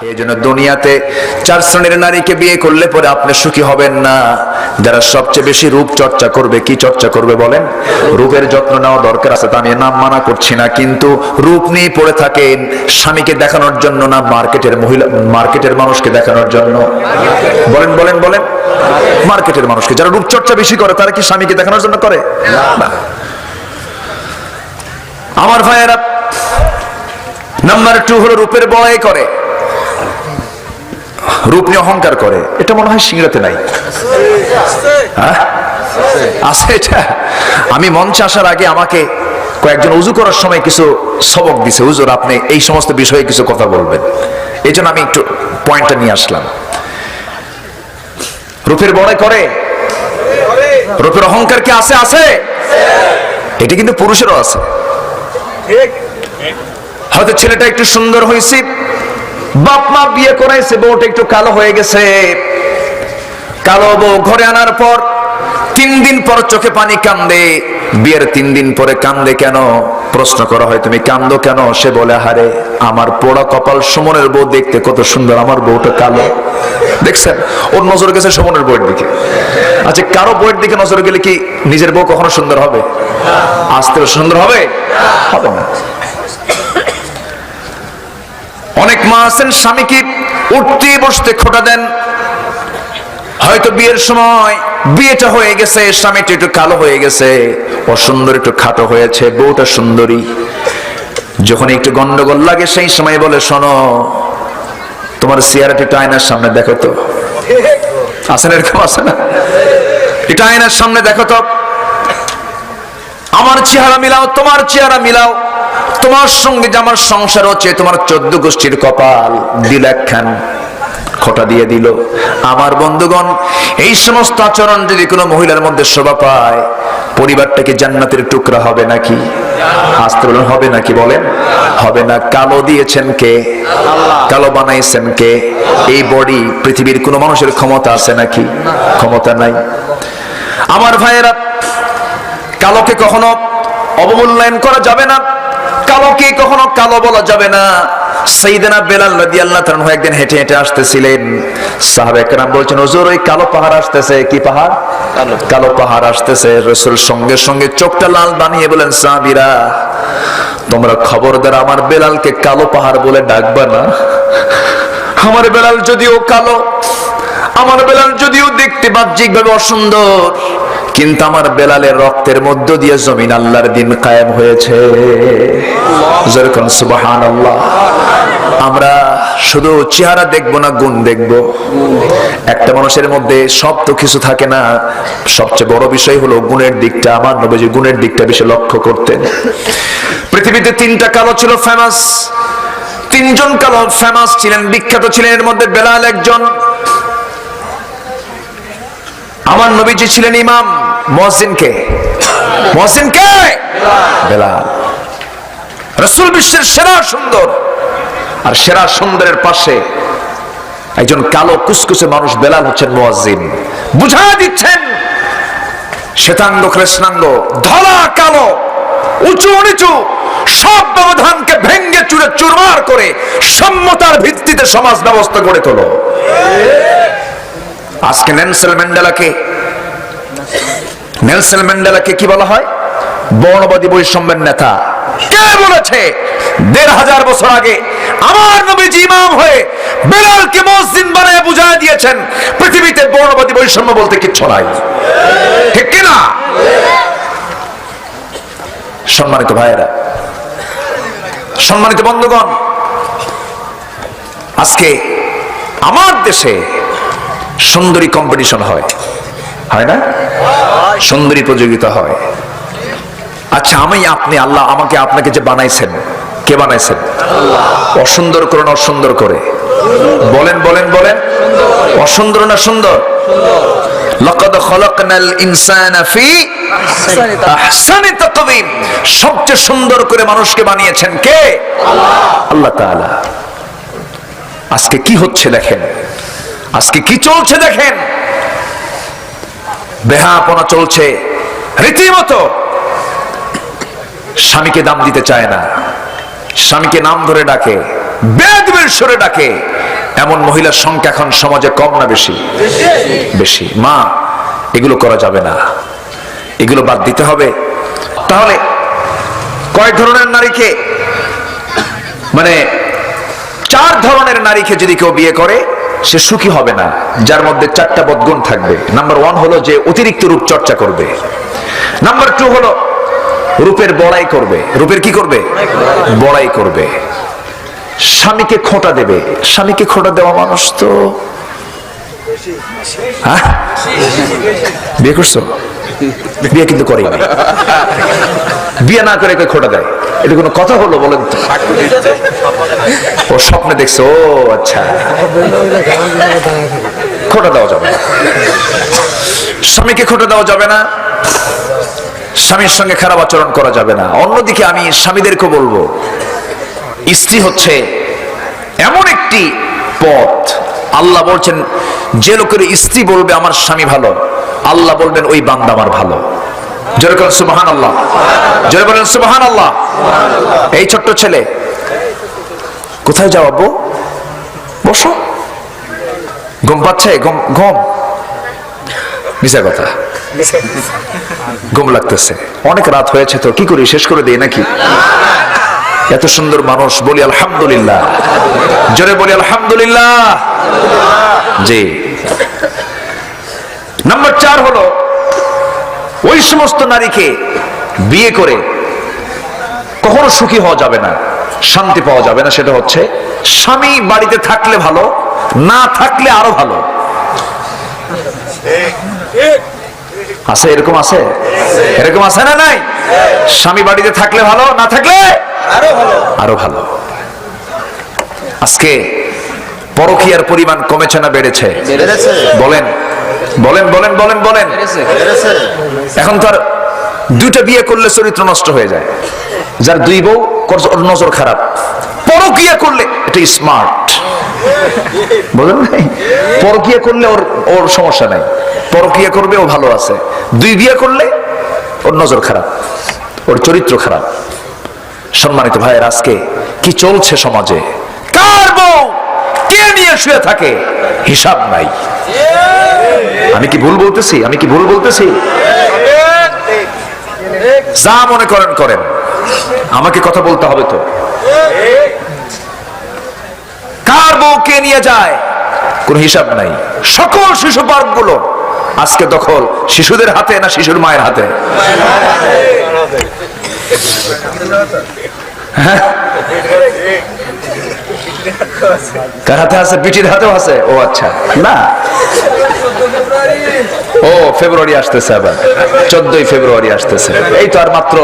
এই জন্য দুনিয়াতে চার শ্রেণির নারীকে বিয়ে করলে পরে আপনি সুখী হবেন না। যারা সবচেয়ে বেশি রূপ চর্চা করবে, কি চর্চা করবে বলেন? রূপের যত্ন নেওয়া দরকার আছে, তা আমি নাম মানা করছি না, কিন্তু রূপ নিয়ে পড়ে থাকেন স্বামীকে দেখানোর জন্য না, মার্কেটের মহিলা, মার্কেটের মানুষকে দেখানোর জন্য। বলেন বলেন বলেন। মার্কেটের মানুষকে, যারা রূপ চর্চা বেশি করে, তারা কি স্বামীকে দেখানোর জন্য করে? আমার ভাইয়েরা, নাম্বার টু হলো রূপের বড়াই করে। রূপ নিয়ে অহংকার করে। এটা মনে হয় সিংড়াতে নাই। হ্যাঁ? আছে এটা। আমি মঞ্চে আসার আগে আমাকে কয়েকজন উজু করার সময় কিছু সবক দিছে। হুজুর আপনি এই সমস্ত বিষয়ে কিছু কথা বলবেন। এই জন্য আমি একটু পয়েন্টটা নিয়ে আসলাম। রূপের বড়াই করে। রূপের অহংকার কি আছে? আছে। এটা কিন্তু পুরুষেরও আছে। হয়তো ছেলেটা একটু সুন্দর হয়েছে। বাপ মা বিয়ে করাইছে, বউটা একটু কালো হয়ে গেছে। কালো বউ ঘরে আনার পর তিন দিন পর চোখে পানি কান্দে। বিয়ের তিন দিন পরে কান্দে কেন? প্রশ্ন করা হয়, তুমি কান্দো কেন? সে বলে হারে আমার পোড়া কপাল সুমনের বউ দেখতে কত সুন্দর, আমার বউটা কালো। দেখছেন? ওর নজর গেছে সুমনের বউয়ের দিকে। আচ্ছা কারও বউয়ের দিকে নজর গেলে কি নিজের বউ কখনো সুন্দর হবে? আসতে সুন্দর হবে? হবে না অনেক মা আছেন স্বামীকে উঠতে বসতে খোটা দেন। হয়তো বিয়ের সময় বিয়েটা হয়ে গেছে, স্বামীটা একটু কালো হয়ে গেছে অসুন্দর একটু খাটো হয়েছে, বউটা সুন্দরী। যখন একটু গন্ডগোল লাগে, সেই সময় বলে, শোনো, তোমার চেয়ারটা একটু আয়নার সামনে দেখো তো। আসেন এরকম? আছে না? একটু আয়নার সামনে দেখো তো। আমার চেহারা মিলাও, তোমার চেহারা মিলাও। তোমার সঙ্গে যে আমার সংসার হচ্ছে, তোমার চোদ্দ গোষ্ঠীর কপাল দিল একখান, খোটা দিয়ে দিল। আমার বন্ধুগণ, এই সমস্ত আচরণ যদি কোনো মহিলার মধ্যে শোভা পায়, পরিবারটাকে জান্নাতের টুকরা হবে নাকি? আসতে বলেন হবে নাকি বলেন? হবে না। কালো দিয়েছেন কে? কালো বানাইছেন কে? এই বডি পৃথিবীর কোনো মানুষের ক্ষমতা আছে নাকি? ক্ষমতা নাই। আমার ভাইয়েরা, কালোকে কখনো অবমূল্যায়ন করা যাবে না। কালোকে কখনো কালো বলা যাবে না। সেইদিনা বেলাল নদী আল্লাহ তাআলা একদিন হেঁটে হেঁটে আসতেছিলেন। সাহাবে কেরাম বলছেন হুজুর ওই কালো পাহাড় আসতেছে। কি পাহাড়? কালো। পাহাড় আসতেছে। রসুল সঙ্গে সঙ্গে চোখটা লাল বানিয়ে বলেন সাহাবীরা তোমরা খবর খবরদার আমার বেলালকে কালো পাহাড় বলে ডাকবা না। আমার বেলাল যদিও কালো আমার বেলাল যদিও দেখতে বাহ্যিকভাবে অসুন্দর কিন্তু আমার বেলালের রক্তের মধ্য দিয়ে জমিন আল্লাহর দিন কায়েম হয়েছে। যেরকম সুবাহান আল্লাহ আমরা শুধু চেহারা দেখব না গুণ দেখব? একটা মানুষের মধ্যে সব তো কিছু থাকে না। সবচেয়ে বড় বিষয় হলো গুণের দিকটা। আমার নবীজি গুণের দিকটা বেশি লক্ষ্য করতেন। পৃথিবীতে তিনটা কালো ছিল ফেমাস তিনজন কালো ফেমাস ছিলেন বিখ্যাত ছিলেন। এর মধ্যে বেলাল একজন। আমার নবীজি ছিলেন ইমাম। মহসিন কে বেলাল। রসুল বিশ্বের সেরা সুন্দর। আর সেরা সুন্দরের পাশে একজন কালো কুসকুসে মানুষ বেলাল হচ্ছেন মুয়াজ্জিন বুঝা দিচ্ছেন? শ্বেতাঙ্গ কৃষ্ণাঙ্গ, ধলা কালো, উঁচু নিচু, সব ব্যবধানকে ভেঙ্গে চুরে চুরমার করে সম্মতার ভিত্তিতে সমাজ ব্যবস্থা গড়ে তোলো। আজকে নেলসেল ম্যান্ডেলাকে নেলসেল ম্যান্ডেলাকে কি বলা হয়? বর্ণবাদী বৈষম্যের নেতা। কে বলেছে? দেড় হাজার বছর আগে আমার নবীজি ইমাম হয়ে বেলালকে মসজিদ বানায় বুঝায় দিয়েছেন, পৃথিবীতে বর্ণবাদী বৈষম্য বলতে কিচ্ছু নাই। ঠিক কিনা সম্মানিত ভাইয়েরা, সম্মানিত বন্ধুগণ, আজকে আমার দেশে সুন্দরী কম্পিটিশন হয়। হয় না? সুন্দরী প্রতিযোগিতা হয়। আচ্ছা আমি, আপনি, আল্লাহ আমাকে, আপনাকে যে বানাইছেন, কে বানাইছেন? অসুন্দর করে না অসুন্দর করে? বলেন বলেন বলেন। অসুন্দর না সুন্দর? লকদ খলকনাল ইনসানা ফি আহসানি তাকওয়িম সবচেয়ে সুন্দর করে মানুষকে বানিয়েছেন কে? আল্লাহ তাআলা। আজকে কি হচ্ছে দেখেন? আজকে কি চলছে দেখেন? বেহাপনা চলছে। রীতিমতো। স্বামীকে দাম দিতে চায় না। স্বামীকে নাম ধরে ডাকে। বেদবের সরে ডাকে। এমন মহিলার সংখ্যা এখন সমাজে কম না বেশি? বেশি। মা, এগুলো করা যাবে না। এগুলো বাদ দিতে হবে। তাহলে কয় ধরনের নারীকে? মানে চার ধরনের নারীকে যদি কেউ বিয়ে করে সে সুখী হবে না, যার মধ্যে চারটা বদগুণ থাকবে। নাম্বার ওয়ান হলো যে অতিরিক্ত রূপ চর্চা করবে। নাম্বার টু হলো রূপের বড়াই করবে। রূপের কি করবে? বড়াই করবে। স্বামীকে খোঁটা দেবে। স্বামীকে খোঁটা দেওয়া মানুষ তো হ্যাঁ? বিয়ে করছ? বিয়ে কিন্তু করেই না বিয়ে না করে খোঁটা দেয়? এটা কোনো কথা হলো বলেন ও স্বপ্নে দেখছ, ও আচ্ছা। খোটা দেওয়া যাবে স্বামীকে খোটা দেওয়া যাবে না। স্বামীর সঙ্গে খারাপ আচরণ করা যাবে না। অন্যদিকে আমি স্বামীদেরকে বলব, স্ত্রী হচ্ছে এমন একটি পথ। আল্লাহ বলছেন, যে লোকের স্ত্রী বলবে, আমার স্বামী ভালো। আল্লাহ বলবেন ওই বান্দা আমার ভালো। জোরে করেন সুবাহান আল্লাহ জোরে বলেন সুবাহান আল্লাহ এই ছোট্ট ছেলে, কোথায় যাও আব্বু? বসো। ঘুম পাচ্ছে? ঘুম ঘুম। মিশা কথা। ঘুম লাগতেছে। অনেক রাত হয়েছে তো, কি করি, শেষ করে দিই নাকি? এত সুন্দর মানুষ, বলি আলহামদুলিল্লাহ। জোরে বলি আলহামদুলিল্লাহ। জি। নাম্বার চার হলো ওই সমস্ত নারীকে বিয়ে করে কখনো সুখী হওয়া যাবে না শান্তি পাওয়া যাবে না সেটা হচ্ছে স্বামী বাড়িতে থাকলে ভালো না থাকলে আরও ভালো। আছে এরকম আছে? এরকম আছে না নাই? স্বামী বাড়িতে থাকলে ভালো না থাকলে আরও ভালো। আজকে পরকিয়ার পরিমাণ কমেছে না বেড়েছে। বলেন। বলেন বলেন বলেন বলেন। এখন তো আর দুইটা বিয়ে করলে চরিত্র নষ্ট হয়ে যায়। যার দুই বউ ওর নজর খারাপ। পরকিয়া করলে এটা স্মার্ট বলেন নাই? পরকিয়া করলে ওর ওর সমস্যা নাই। পরকিয়া করবে ও ভালো আছে। দুই বিয়ে করলে ওর নজর খারাপ। ওর চরিত্র খারাপ। সম্মানিত ভাইয়ের আজকে কি চলছে সমাজে? কার বউ কে নিয়ে শুয়ে থাকে? হিসাব নাই। আমি কি ভুল বলতেছি? আমি কি ভুল বলতেছি? যা মনে করেন করেন। আমাকে কথা বলতে হবে তো। কার বউ কে নিয়ে যায়? কোন হিসাব নাই। সকল শিশু পার্কগুলো আজকে দখল। শিশুদের হাতে না শিশুর মায়ের হাতে? হ্যাঁ? কার হাতে আছে? পিঠির হাতেও আছে? ও আচ্ছা। না। ও ফেব্রুয়ারি আসতেছে আবার। চোদ্দই ফেব্রুয়ারি আসতেছে। এই তো আর মাত্র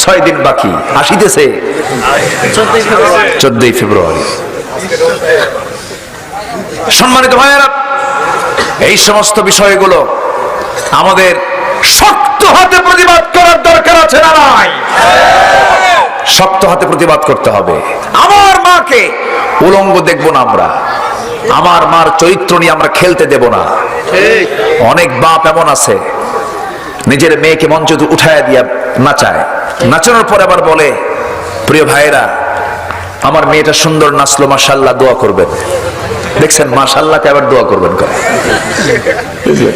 ছয় দিন বাকি। আসিতেছে। চোদ্দই ফেব্রুয়ারি। সম্মানিত ভাইয়েরা এই সমস্ত বিষয়গুলো আমাদের শক্ত হাতে প্রতিবাদ করার দরকার আছে না নাই? শক্ত হাতে প্রতিবাদ করতে হবে। আমার মাকে উলঙ্গ দেখব না আমরা। আমার মার চরিত্র নিয়ে আমরা খেলতে দেব না। অনেক বাপ এমন আছে নিজের মেয়েকে মঞ্চ উঠায় দিয়া নাচায়। নাচানোর পর আবার বলে প্রিয় ভাইয়েরা আমার মেয়েটা সুন্দর নাচলো মাসাল্লাহ দোয়া করবেন। দেখছেন মাসাল্লাহকে আবার দোয়া করবেন করে।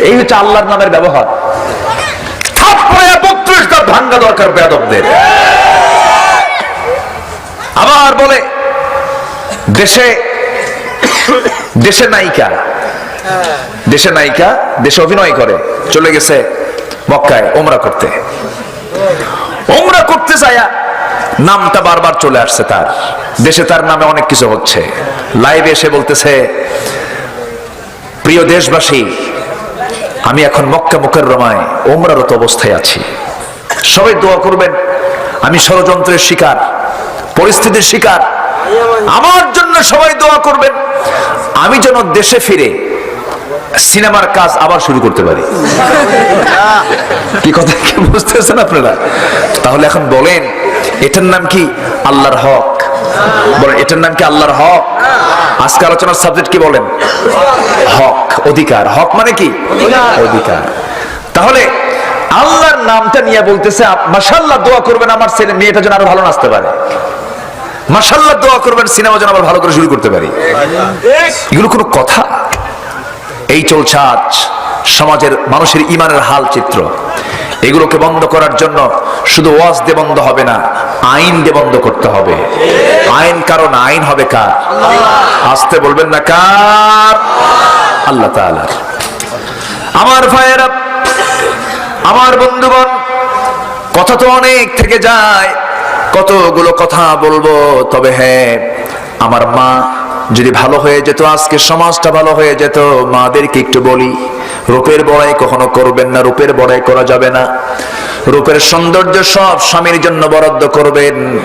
এই হচ্ছে আল্লাহর নামের ব্যবহার। ভাঙ্গা দরকার বেয়াদবদের। আবার বলে দেশে দেশে নায়িকা। দেশে নায়িকা, দেশে অভিনয় করে, চলে গেছে মক্কায় ওমরা করতে। ওমরা করতে যায়া নামটা বারবার চলে আসছে তার। দেশে তার নামে অনেক কিছু হচ্ছে। লাইভে এসে বলতেছে, প্রিয় দেশবাসী, আমি এখন মক্কা মুখের রমায় ওমরারত অবস্থায় আছি। সবাই দোয়া করবেন, আমি ষড়যন্ত্রের শিকার, পরিস্থিতির শিকার। আমার সবাই দোয়া করবেন। আমি যেন দেশে ফিরে সিনেমার কাজ আবার শুরু করতে পারি। কি কথা কি বুঝতেছেন আপনারা? তাহলে এখন বলেন, এটার নাম কি আল্লাহর হক? বলেন, এটার নাম কি আল্লাহর হক? আজকে আলোচনার সাবজেক্ট কি বলেন? হক, অধিকার। হক মানে কি? অধিকার। তাহলে আল্লাহর নামটা নিয়ে বলতেছে মাসাল্লাহ দোয়া করবেন আমার ছেলে মেয়েটা যেন আরও ভালো নাচতে পারে। মাসাল্লাহ দোয়া করবেন, সিনেমা যেন আবার ভালো করে শুরু করতে পারি। এগুলো কোনো কথা? এই চলছে আজ সমাজের মানুষের ইমানের হাল চিত্র। এগুলোকে বন্ধ করার জন্য শুধু ওয়াজ দিয়ে বন্ধ হবে না, আইন দিয়ে বন্ধ করতে হবে। আইন কারণ আইন হবে কার? আসতে বলবেন না কার? আল্লাহ আমার ভাইয়েরা, আমার বন্ধুগণ, কথা তো অনেক থেকে যায়। কতগুলো কথা বলব? তবে হ্যাঁ আমার মা যদি ভালো হয়ে যেত আজকে সমাজটা ভালো হয়ে যেত মাদেরকে একটু বলি রূপের বড়াই কখনো করবেন না রূপের বড়াই করা যাবে না। রূপের সৌন্দর্য সব স্বামীর জন্য বরাদ্দ করবেন।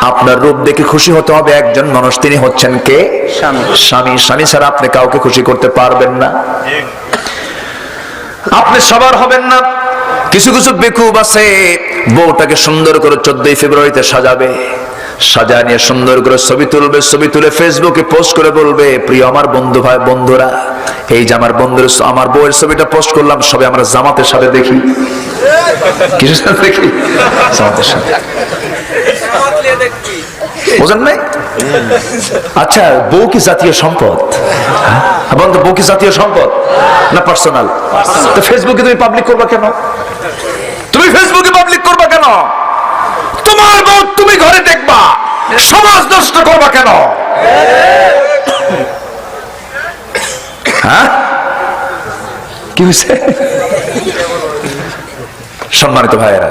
আপনার রূপ দেখে খুশি হতে হবে একজন মানুষ তিনি হচ্ছেন কে? স্বামী। স্বামী। স্বামী ছাড়া আপনি কাউকে খুশি করতে পারবেন না। আপনি সবার হবেন না কিছু কিছু বেকুব আছে, বউটাকে সুন্দর করে চোদ্দই ফেব্রুয়ারিতে সাজাবে। সাজায় নিয়ে সুন্দর করে ছবি তুলবে, ছবি তুলে ফেসবুকে পোস্ট করে বলবে, প্রিয় আমার বন্ধু ভাই, বন্ধুরা, এই যে আমার বন্ধুর আমার বউয়ের ছবিটা পোস্ট করলাম, সবে আমরা জামাতের সাথে দেখি। দেখি? জামাতের সাথে। বোঝেন নাই? আচ্ছা বউ কি জাতীয় সম্পদ? হ্যাঁ? বন্ধু বউ কি জাতীয় সম্পদ? না পার্সোনাল? তো ফেসবুকে তুমি পাবলিক করবা কেন? তুমি ফেসবুকে পাবলিক করবা কেন? তোমার বউ তুমি ঘরে দেখবা সমাজ নষ্ট করবা কেন? হ্যাঁ? কি হয়েছে? সম্মানিত ভাইয়েরা